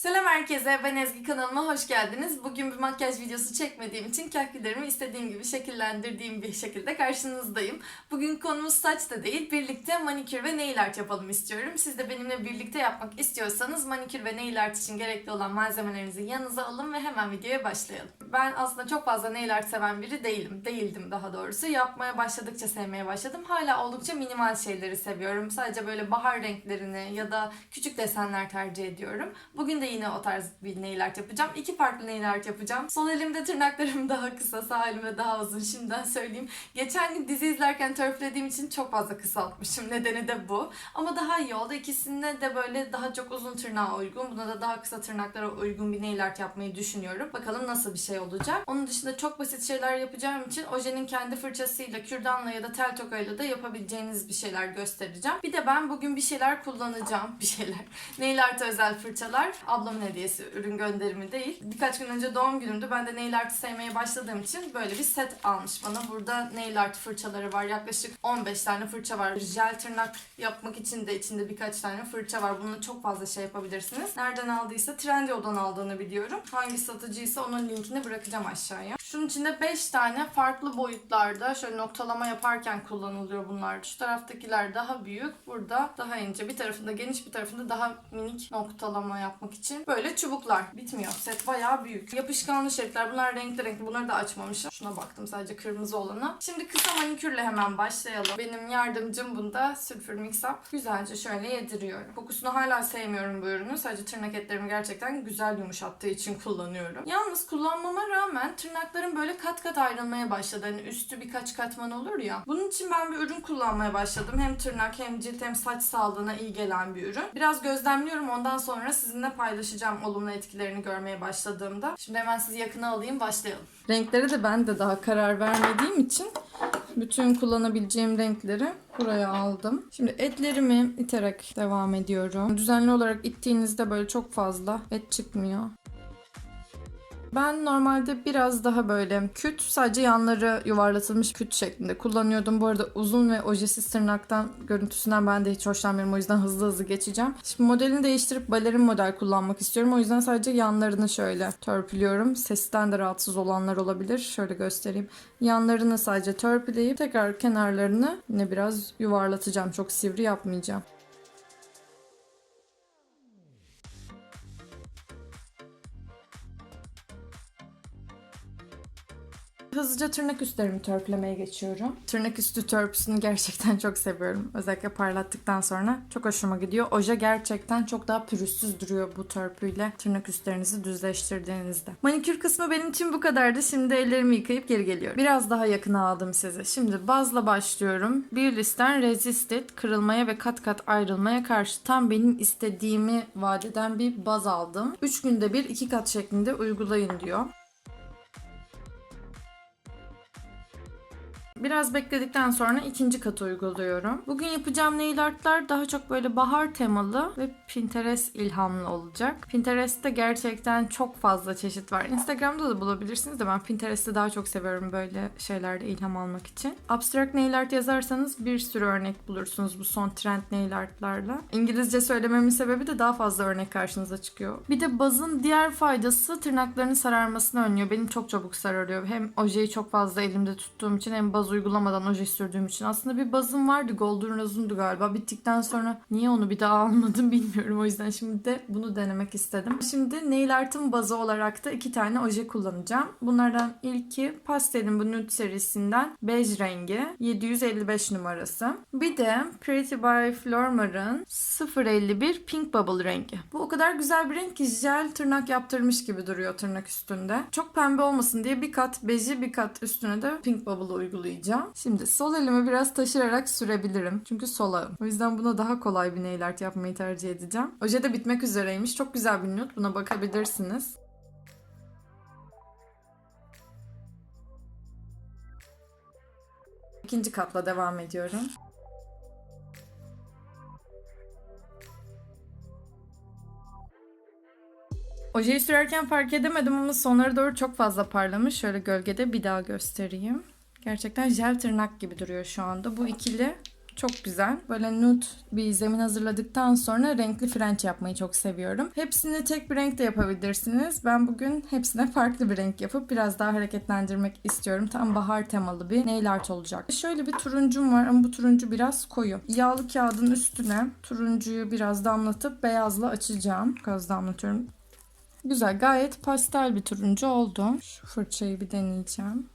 Selam herkese, ben Ezgi kanalıma hoş geldiniz. Bugün bir makyaj videosu çekmediğim için kahvelerimi istediğim gibi şekillendirdiğim bir şekilde karşınızdayım. Bugün konumuz saç da değil, birlikte manikür ve nail art yapalım istiyorum. Siz de benimle birlikte yapmak istiyorsanız manikür ve nail art için gerekli olan malzemelerinizi yanınıza alın ve hemen videoya başlayalım. Ben aslında çok fazla nail art seven biri değilim, değildim daha doğrusu. Yapmaya başladıkça sevmeye başladım. Hala oldukça minimal şeyleri seviyorum. Sadece böyle bahar renklerini ya da küçük desenler tercih ediyorum. Bugün de yine o tarz bir nail art yapacağım. İki farklı nail art yapacağım. Sol elimde tırnaklarım daha kısa, sağ elimde daha uzun. Şimdiden söyleyeyim. Geçen gün dizi izlerken törpülediğim için çok fazla kısaltmışım. Nedeni de bu. Ama daha iyi oldu. İkisine de böyle daha çok uzun tırnağa uygun. Buna da daha kısa tırnaklara uygun bir nail art yapmayı düşünüyorum. Bakalım nasıl bir şey olacak. Onun dışında çok basit şeyler yapacağım için ojenin kendi fırçasıyla, kürdanla ya da tel tokayla da yapabileceğiniz bir şeyler göstereceğim. Bir de ben bugün bir şeyler kullanacağım. Bir şeyler. Nail art özel fırçalar. Ablamın hediyesi, ürün gönderimi değil. Birkaç gün önce doğum günümdü. Ben de nail art'ı sevmeye başladığım için böyle bir set almış bana. Burada nail art fırçaları var. Yaklaşık 15 tane fırça var. Jel tırnak yapmak için de içinde birkaç tane fırça var. Bununla çok fazla şey yapabilirsiniz. Nereden aldıysa Trendyol'dan aldığını biliyorum. Hangi satıcıysa onun linkini bırakacağım aşağıya. Şunun içinde 5 tane farklı boyutlarda şöyle noktalama yaparken kullanılıyor bunlar. Şu taraftakiler daha büyük. Burada daha ince. Bir tarafında geniş bir tarafında daha minik noktalama yapmak için. Böyle çubuklar. Bitmiyor. Set bayağı büyük. Yapışkanlı şeritler. Bunlar renkli renkli. Bunları da açmamışım. Şuna baktım sadece kırmızı olana. Şimdi kısa manikürle hemen başlayalım. Benim yardımcım bunda Sülfür Mix Up. Güzelce şöyle yediriyorum. Kokusunu hala sevmiyorum bu ürünü. Sadece tırnak etlerimi gerçekten güzel yumuşattığı için kullanıyorum. Yalnız kullanmama rağmen tırnaklarım böyle kat kat ayrılmaya başladı. Hani üstü birkaç katman olur ya. Bunun için ben bir ürün kullanmaya başladım. Hem tırnak hem cilt hem saç sağlığına iyi gelen bir ürün. Biraz gözlemliyorum ondan sonra sizinle paylaşacağım olumlu etkilerini görmeye başladığımda. Şimdi hemen sizi yakına alayım başlayalım. Renkleri de ben de daha karar vermediğim için bütün kullanabileceğim renkleri buraya aldım. Şimdi etlerimi iterek devam ediyorum. Düzenli olarak ittiğinizde böyle çok fazla et çıkmıyor. Ben normalde biraz daha böyle küt, sadece yanları yuvarlatılmış küt şeklinde kullanıyordum. Bu arada uzun ve ojesiz tırnaktan görüntüsünden ben de hiç hoşlanmıyorum. O yüzden hızlı hızlı geçeceğim. Şimdi modelini değiştirip balerin model kullanmak istiyorum. O yüzden sadece yanlarını şöyle törpülüyorum. Sesten de rahatsız olanlar olabilir. Şöyle göstereyim. Yanlarını sadece törpüleyip tekrar kenarlarını yine biraz yuvarlatacağım. Çok sivri yapmayacağım. Hızlıca tırnak üstlerimi törpülemeye geçiyorum. Tırnak üstü törpüsünü gerçekten çok seviyorum. Özellikle parlattıktan sonra çok hoşuma gidiyor. Oje gerçekten çok daha pürüzsüz duruyor bu törpüyle tırnak üstlerinizi düzleştirdiğinizde. Manikür kısmı benim için bu kadardı. Şimdi ellerimi yıkayıp geri geliyorum. Biraz daha yakına aldım sizi. Şimdi bazla başlıyorum. Bir listen resisted, kırılmaya ve kat kat ayrılmaya karşı tam benim istediğimi vadeden bir baz aldım. 3 günde bir iki kat şeklinde uygulayın diyor. Biraz bekledikten sonra ikinci katı uyguluyorum. Bugün yapacağım nail artlar daha çok böyle bahar temalı ve Pinterest ilhamlı olacak. Pinterest'te gerçekten çok fazla çeşit var. Instagram'da da bulabilirsiniz de ben Pinterest'i daha çok seviyorum böyle şeylerde ilham almak için. Abstract nail art yazarsanız bir sürü örnek bulursunuz bu son trend nail artlarla. İngilizce söylememin sebebi de daha fazla örnek karşınıza çıkıyor. Bir de bazın diğer faydası tırnaklarının sararmasını önlüyor. Benim çok çabuk sararıyor. Hem ojeyi çok fazla elimde tuttuğum için hem baz uygulamadan oje sürdüğüm için. Aslında bir bazım vardı. Golden Rose'undu galiba. Bittikten sonra niye onu bir daha almadım bilmiyorum. O yüzden şimdi de bunu denemek istedim. Şimdi nail art'ın bazı olarak da iki tane oje kullanacağım. Bunlardan ilki pastelin bu nude serisinden bej rengi 755 numarası. Bir de Pretty by Flormar'ın 051 Pink Bubble rengi. Bu o kadar güzel bir renk ki jel tırnak yaptırmış gibi duruyor tırnak üstünde. Çok pembe olmasın diye bir kat beji bir kat üstüne de Pink Bubble uygulayacağım. Şimdi sol elimi biraz taşırarak sürebilirim. Çünkü solağım. O yüzden buna daha kolay bir nail art yapmayı tercih edeceğim. Oje de bitmek üzereymiş. Çok güzel bir nude. Buna bakabilirsiniz. İkinci katla devam ediyorum. Ojeyi sürerken fark edemedim ama sonlara doğru çok fazla parlamış. Şöyle gölgede bir daha göstereyim. Gerçekten jel tırnak gibi duruyor şu anda. Bu ikili Çok güzel. Böyle nude bir zemin hazırladıktan sonra renkli frenç yapmayı çok seviyorum. Hepsini tek bir renkte yapabilirsiniz. Ben bugün hepsine farklı bir renk yapıp biraz daha hareketlendirmek istiyorum. Tam bahar temalı bir nail art olacak. Şöyle bir turuncum var ama bu turuncu biraz koyu. Yağlı kağıdın üstüne turuncuyu biraz damlatıp beyazla açacağım. Gaz damlatıyorum. Güzel gayet pastel bir turuncu oldu. Şu fırçayı bir deneyeceğim.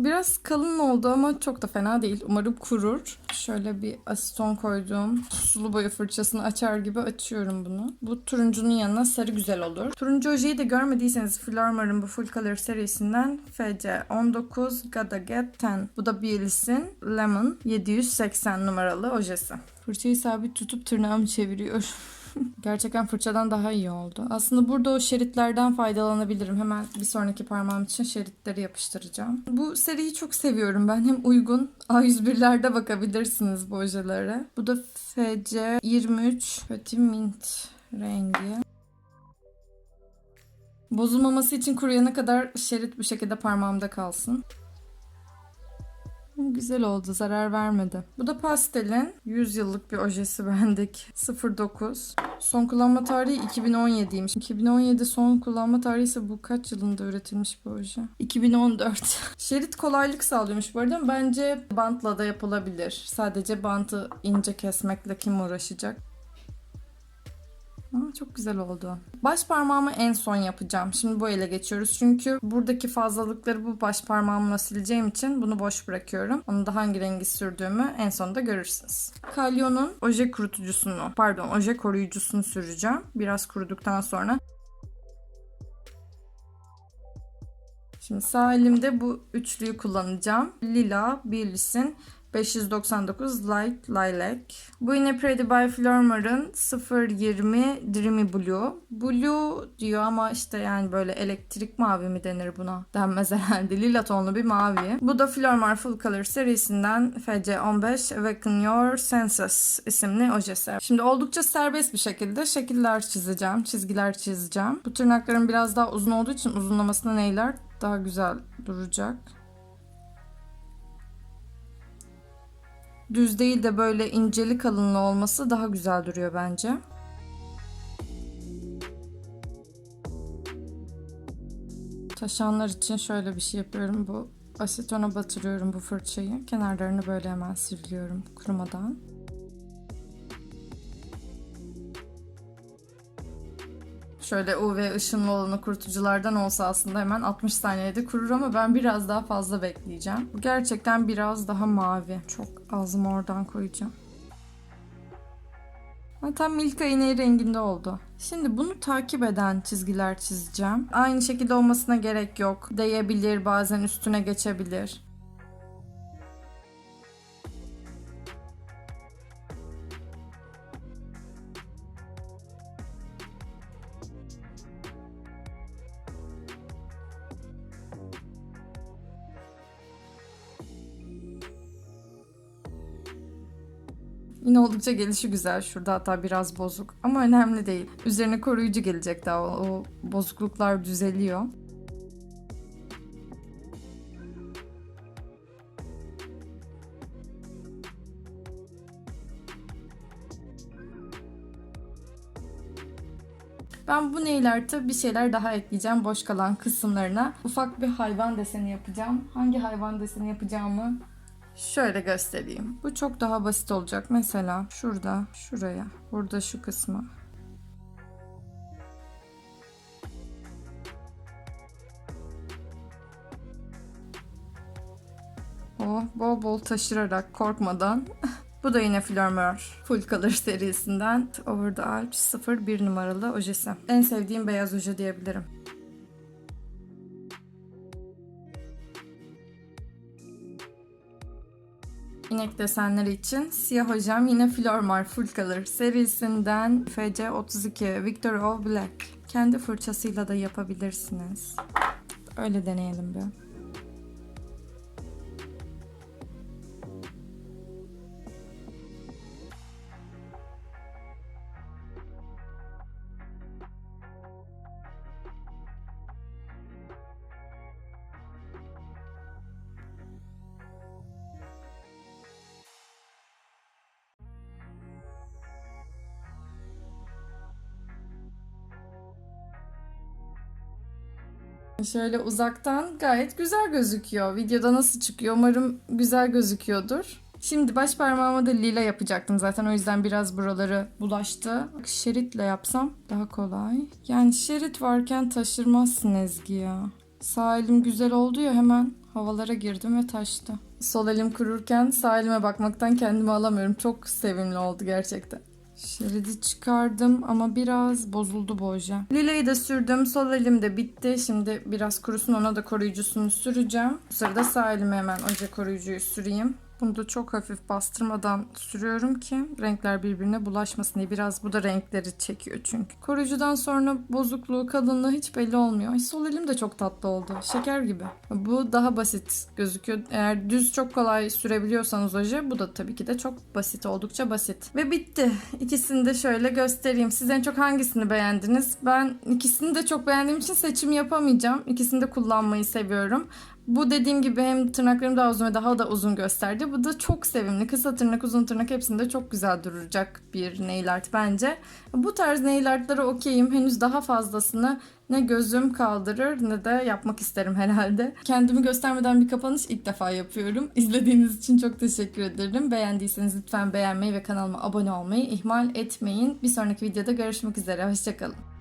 Biraz kalın oldu ama çok da fena değil. Umarım kurur. Şöyle bir asiton koyduğum sulu boya fırçasını açar gibi açıyorum bunu. Bu turuncunun yanına sarı güzel olur. Turuncu ojeyi de görmediyseniz Flormar'ın bu Full Color serisinden FC19 Gotta Get 10. Bu da Bielis'in Lemon 780 numaralı ojesi. Fırçayı sabit tutup tırnağımı çeviriyorum. Gerçekten fırçadan daha iyi oldu. Aslında burada o şeritlerden faydalanabilirim. Hemen bir sonraki parmağım için şeritleri yapıştıracağım. Bu seriyi çok seviyorum ben. Hem uygun A101'lerde bakabilirsiniz bu ojelere. Bu da FC 23 Petit Mint rengi. Bozulmaması için kuruyana kadar şerit bu şekilde parmağımda kalsın. Güzel oldu, zarar vermedi. Bu da pastelin 100 yıllık bir ojesi bendeki 09. Son kullanma tarihi 2017'ymiş. 2017 son kullanma tarihi ise bu kaç yılında üretilmiş bu oje? 2014. Şerit kolaylık sağlıyormuş bu arada bence bantla da yapılabilir. Sadece bantı ince kesmekle kim uğraşacak? Aa, çok güzel oldu. Baş parmağımı en son yapacağım. Şimdi bu ele geçiyoruz. Çünkü buradaki fazlalıkları bu baş parmağımla sileceğim için bunu boş bırakıyorum. Onu da hangi rengi sürdüğümü en sonunda görürsünüz. Kalyon'un oje kurutucusunu, pardon oje koruyucusunu süreceğim. Biraz kuruduktan sonra. Şimdi sağ elimde bu üçlüyü kullanacağım. Lila, Bielis'in 599 Light Lilac. Bu yine Pretty by Flormar'ın 020 Dreamy Blue. Blue diyor ama işte yani böyle elektrik mavi mi denir buna? Denmez herhalde. Lila tonlu bir mavi. Bu da Flormar Full Color serisinden FC15 Awaken Your Senses isimli ojesi. Şimdi oldukça serbest bir şekilde şekiller çizeceğim. Çizgiler çizeceğim. Bu tırnaklarım biraz daha uzun olduğu için uzunlamasına neyler daha güzel duracak. Düz değil de böyle inceli kalınlı olması daha güzel duruyor bence. Taşanlar için şöyle bir şey yapıyorum. Bu asetona batırıyorum bu fırçayı. Kenarlarını böyle hemen sivriyorum kurumadan. Şöyle UV ışınlı olanı kurutuculardan olsa aslında hemen 60 saniyede kurur ama ben biraz daha fazla bekleyeceğim. Bu gerçekten biraz daha mavi. Çok az mordan koyacağım. Tam Milka ineği renginde oldu. Şimdi bunu takip eden çizgiler çizeceğim. Aynı şekilde olmasına gerek yok. Değebilir, bazen üstüne geçebilir. Yine oldukça gelişi güzel. Şurada hatta biraz bozuk. Ama önemli değil. Üzerine koruyucu gelecek daha. O, o bozukluklar düzeliyor. Ben bu art'a bir şeyler daha ekleyeceğim boş kalan kısımlarına. Ufak bir hayvan deseni yapacağım. Hangi hayvan deseni yapacağımı Şöyle göstereyim. Bu çok daha basit olacak. Mesela şurada, şuraya, burada şu kısmı. O bol bol taşırarak korkmadan. Bu da yine Flormer Full Color serisinden Over the Alps 01 numaralı ojesi. En sevdiğim beyaz oje diyebilirim. İnek desenleri için siyah hocam yine Flormar Full Color serisinden FC32 Victor of Black. Kendi fırçasıyla da yapabilirsiniz. Öyle deneyelim bir. Şöyle uzaktan gayet güzel gözüküyor. Videoda nasıl çıkıyor? Umarım güzel gözüküyordur. Şimdi baş parmağıma da lila yapacaktım zaten o yüzden biraz buraları bulaştı. Bak, Şeritle yapsam daha kolay. Yani şerit varken taşırmazsın Ezgi ya. Sağ elim güzel oldu ya hemen havalara girdim ve taştı. Sol elim kururken sağ elime bakmaktan kendimi alamıyorum. Çok sevimli oldu gerçekten. Şeridi çıkardım ama biraz bozuldu bu oje. Lilayı da sürdüm. Sol elim de bitti. Şimdi biraz kurusun ona da koruyucusunu süreceğim. Bu sırada sağ elime hemen oje koruyucuyu süreyim. Bunu da çok hafif bastırmadan sürüyorum ki renkler birbirine bulaşmasın diye. Biraz bu da renkleri çekiyor çünkü. Koruyucudan sonra bozukluğu, kalınlığı hiç belli olmuyor. Ay, sol elim de çok tatlı oldu. Şeker gibi. Bu daha basit gözüküyor. Eğer düz çok kolay sürebiliyorsanız oje bu da tabii ki de çok basit. Oldukça basit. Ve bitti. İkisini de şöyle göstereyim. Siz en çok hangisini beğendiniz? Ben ikisini de çok beğendiğim için seçim yapamayacağım. İkisini de kullanmayı seviyorum. Bu dediğim gibi hem tırnaklarım daha uzun ve daha da uzun gösterdi. Bu da çok sevimli. Kısa tırnak, uzun tırnak hepsinde çok güzel duracak bir nail art bence. Bu tarz nail artlara okeyim. Henüz daha fazlasını ne gözüm kaldırır ne de yapmak isterim herhalde. Kendimi göstermeden bir kapanış ilk defa yapıyorum. İzlediğiniz için çok teşekkür ederim. Beğendiyseniz lütfen beğenmeyi ve kanalıma abone olmayı ihmal etmeyin. Bir sonraki videoda görüşmek üzere. Hoşçakalın.